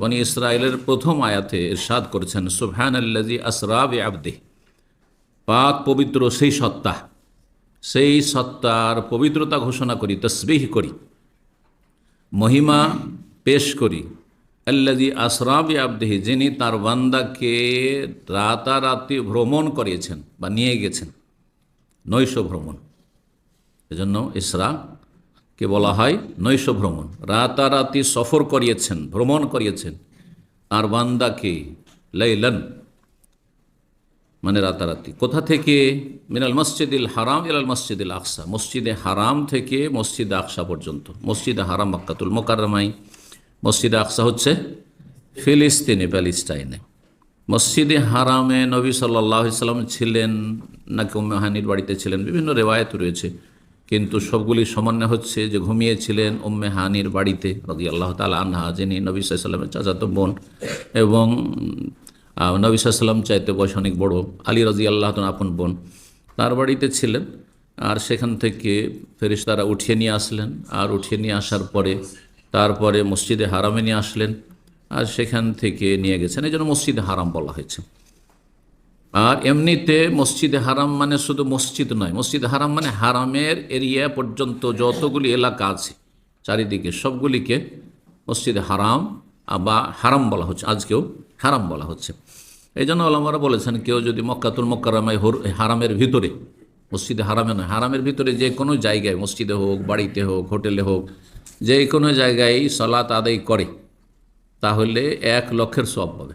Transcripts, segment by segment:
বনি ইসরায়েলের প্রথম আয়াতে ইরশাদ করেছেন সুবহান আল্লাজি আসরাব আবদে পাক পবিত্র সেই সত্তা, সেই সত্তার পবিত্রতা ঘোষণা করি, তসবিহ করি, মহিমা পেশ করি আল্লাজি আসরাব আবদেহি যিনি তার বান্দাকে রাতারাতি ভ্রমণ করিয়েছেন বা নিয়ে গেছেন, নৈশ ভ্রমণ। এজন্য ইসরা কে বলা হয়? নৈশ ভ্রমণ রাতারাতি সফর করিয়েছেন, ভ্রমণ করিয়েছেন। আর বান্দাকে লাইলান। মানে রাতারাতি। কোথা থেকে? মিনাল মসজিদুল হারাম ইলাল মসজিদুল আকসা। মসজিদে হারাম থেকে মসজিদে আকসা পর্যন্ত। মসজিদে হারাম মক্কাতুল মোকারমাই মসজিদে আকসা হচ্ছে ফিলিস্তিনে, প্যালিস্টাইনে। মসজিদে হারামে নবী সাল্লাহ সাল্লাম ছিলেন, নাকি উম্মেহানির বাড়িতে ছিলেন, বিভিন্ন রেওয়ায়ত রয়েছে। কিন্তু সবগুলি সমন্বয় হচ্ছে যে ঘুমিয়েছিলেন উম্মে হানির বাড়িতে রদি আল্লাহ তালা আনহা, যিনি নবী সাল্লামের চাচাতো বোন এবং নবী সাল্লাম চাইতে বয়স অনেক বড়। আলী রাজি আল্লাহ আপন বোন। তার বাড়িতে ছিলেন আর সেখান থেকে ফেরিস্তারা উঠিয়ে নিয়ে আসলেন। আর উঠিয়ে নিয়ে আসার পরে তারপরে মসজিদে হারামে নিয়ে আসলেন। আর সেখান থেকে নিয়ে গেছেন। এই জন্য মসজিদে হারাম বলা হয়েছে। আর এমনিতে মসজিদে হারাম মানে শুধু মসজিদ নয়, মসজিদ হারাম মানে হারামের এরিয়া পর্যন্ত যতগুলি এলাকা আছে, চারিদিকে সবগুলিকে মসজিদে হারাম বা হারাম বলা হচ্ছে, আজকেও হারাম বলা হচ্ছে। এই জন্য আলমারা বলেছেন, কেউ যদি মক্কাতুল মক্কারামাই হারামের ভিতরে, মসজিদে হারামে নয়, হারামের ভিতরে যে কোনো জায়গায়, মসজিদে হোক, বাড়িতে হোক, হোটেলে হোক, যে কোনো জায়গায় সলাত আদায় করে, তাহলে এক লক্ষের সব পাবে।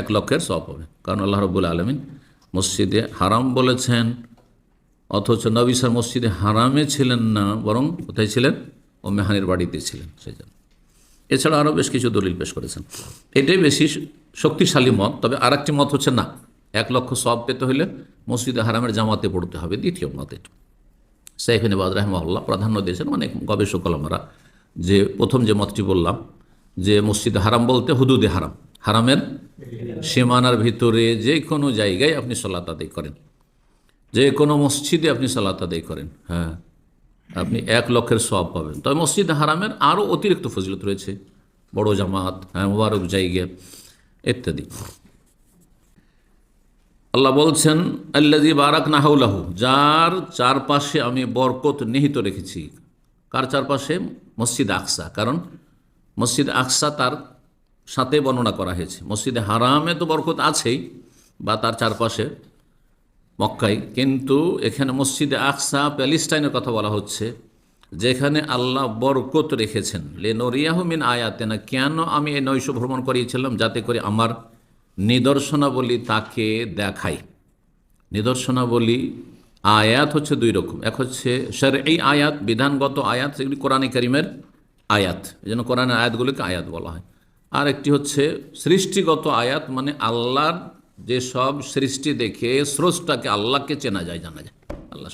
এক লক্ষের সব হবে। কারণ আল্লাহ রব্বুল আলমিন মসজিদে হারাম বলেছেন, অথচ নবিসার মসজিদে হারামে ছিলেন না, বরং কোথায় ছিলেন? ও মেহানির বাড়িতে ছিলেন সেই জন্য এছাড়া আরও বেশ কিছু দলিল পেশ করেছেন। এটাই বেশি শক্তিশালী মত, তবে আর একটি মত হচ্ছে না। এক লক্ষ সব পেতে হলে মসজিদে হারামের জামাতে পড়তে হবে, দ্বিতীয় মত এটা। সাইফিন বাদ রহমাল্লাহ প্রাধান্য দিয়েছেন অনেক গবেষক আমরা যে প্রথম যে মতটি বললাম, যে মসজিদে হারাম বলতে হুদুদে হারাম। হারামের সীমানার ভিতরে যে কোনো জায়গায় আপনি সলাত আদায় করেন। যে কোনো মসজিদে আপনি সালাত আদায় করেন। হ্যাঁ আপনি এক লক্ষের সব পাবেন। তবে মসজিদ হারামের আরও অতিরিক্ত ফজিলত রয়েছে। বড় জামাত হ্যাঁ মুবারক জায়গা, ইত্যাদি। আল্লাহ বলছেন আল্লাজি বারাক নাহাউলাহু যার চারপাশে আমি বরকত নিহিত রেখেছি। কার চারপাশে? মসজিদ আকসা। কারণ মসজিদ আকসা তার সাথে বর্ণনা করা হয়েছে। মসজিদে হারামে তো বরকত আছেই, বা তার চারপাশে মক্কাই কিন্তু এখানে মসজিদে আকসা, প্যালিস্টাইনের কথা বলা হচ্ছে, যেখানে আল্লাহ বরকত রেখেছেন। লে লেনরিয়াহমিন আয়াতে না কেন আমি এই নৈশ ভ্রমণ করিয়েছিলাম? যাতে করে আমার নিদর্শনাবলী তাকে দেখাই নিদর্শনাবলী, আয়াত হচ্ছে দুই রকম। এক হচ্ছে স্যার এই আয়াত, বিধানগত আয়াত সেগুলি কোরআন করিমের আয়াত। এই জন্য কোরআনের আয়াতগুলিকে আয়াত বলা হয়। আর একটি হচ্ছে সৃষ্টিগত আয়াত মানে আল্লাহর যেসব সৃষ্টি দেখে স্রষ্টাকে আল্লাহকে চেনা যায়, জানা যায়। আল্লাহ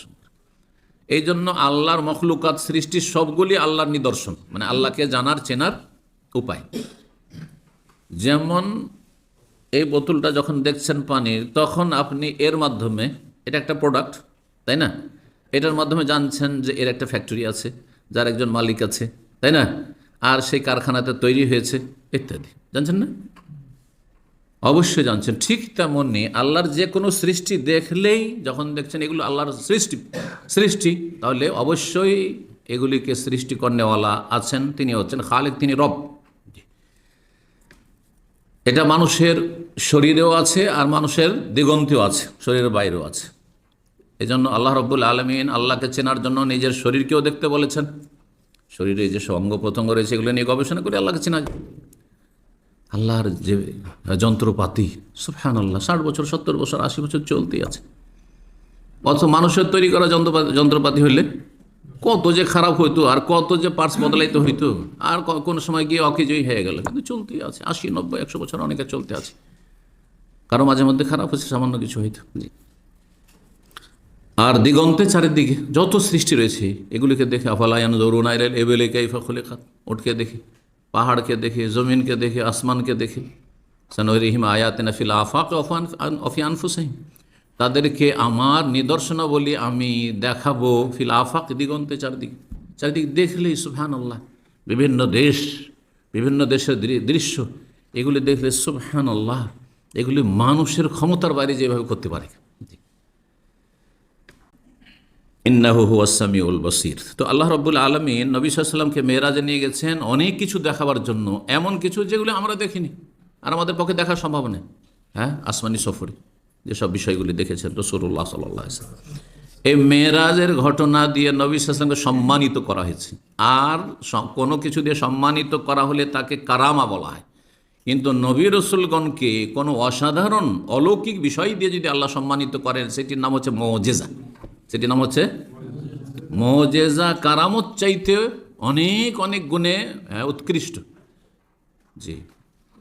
এই জন্য আল্লাহর মখলুকাত সৃষ্টি সবগুলি আল্লাহর নিদর্শন মানে আল্লাহকে জানার, চেনার উপায়। যেমন এই বোতলটা যখন দেখছেন পানির, তখন আপনি এর মাধ্যমে, এটা একটা প্রোডাক্ট তাই না? এটার মাধ্যমে জানছেন যে এর একটা ফ্যাক্টরি আছে, যার একজন মালিক আছে, তাই না? আর সেই কারখানাতে তৈরি হয়েছে। ইত্যাদি। জানছেন না? অবশ্যই জানছেন। ঠিক তেমনই আল্লাহর যে কোনো সৃষ্টি দেখলেই যখন দেখছেন এগুলো আল্লাহর সৃষ্টি সৃষ্টি, তাহলে অবশ্যই এগুলিকে সৃষ্টি কর্নেওয়ালা আছেন, তিনি হচ্ছেন খালেক, তিনি রব। এটা মানুষের শরীরেও আছে আর মানুষের দিগন্তেও আছে, শরীরের বাইরেও আছে। এজন্য আল্লাহ রব্বুল আলমিন আল্লাহকে চেনার জন্য নিজের শরীরকেও দেখতে বলেছেন। শরীরে যে অঙ্গ প্রত্যঙ্গ রয়েছে, এগুলো নিয়ে গবেষণা করে আল্লাহকে চেনা যায়। আল্লাহর যে যন্ত্রপাতি সুফহান আল্লাহ ষাট বছর, সত্তর বছর, আশি বছর চলতেই আছে। অথচ মানুষের তৈরি করা যন্ত্রপাতি যন্ত্রপাতি হইলে কত যে খারাপ হইতো আর কত যে পার্টস বদলাইতে হইতো, আর কোনো সময় গিয়ে অকেজয়ী হয়ে গেল। কিন্তু চলতেই আছে। আশি, নব্বই, একশো বছর অনেকে চলতে আছে। কারও মাঝে মধ্যে খারাপ হচ্ছে সামান্য কিছু হইতো। আর দিগন্তে চারিদিকে যত সৃষ্টি রয়েছে, এগুলিকে দেখে আফালায়ান আইলেল এবেলে কাইফা খুলে খাত ওটকে দেখে। পাহাড়কে দেখে, জমিনকে দেখে, আসমানকে দেখে। সানরিহিম আয়াত নাফিল আফাক অফান অফিয়ানফুসাইম তাদেরকে আমার নিদর্শনাবলী আমি দেখাবো ফিল আফাক দিগন্তে চারদিক। চারিদিকে দেখলেই সুফহান আল্লাহ বিভিন্ন দেশ, বিভিন্ন দেশের দৃশ্য, এগুলি দেখলে সুবহান আল্লাহ এগুলি মানুষের ক্ষমতার বাইরে যেভাবে করতে পারে। ইন্নাহু হুয়াসামিউল বসির। তো আল্লাহ রব্বুল আলমিন নবী সাল্লামকে মেয়েরাজে নিয়ে গেছেন অনেক কিছু দেখাবার জন্য, এমন কিছু যেগুলো আমরা দেখিনি আর আমাদের পক্ষে দেখা সম্ভব নেই হ্যাঁ আসমানি সফরে যেসব বিষয়গুলি দেখেছেন তো রসুল্লাহ সাল্লাহ এই মেয়েরাজের ঘটনা দিয়ে নবী সাল্লামকে সম্মানিত করা হয়েছে। আর কোনো কিছু দিয়ে সম্মানিত করা হলে তাকে কারামা বলা হয়। কিন্তু নবী রসুলগণকে কোনো অসাধারণ অলৌকিক বিষয় দিয়ে যদি আল্লাহ সম্মানিত করেন, সেটির নাম হচ্ছে মজেজা। সেটির নাম হচ্ছে মজেজা কারামত চাইতে অনেক অনেক গুণে হ্যাঁ, উৎকৃষ্ট। জি।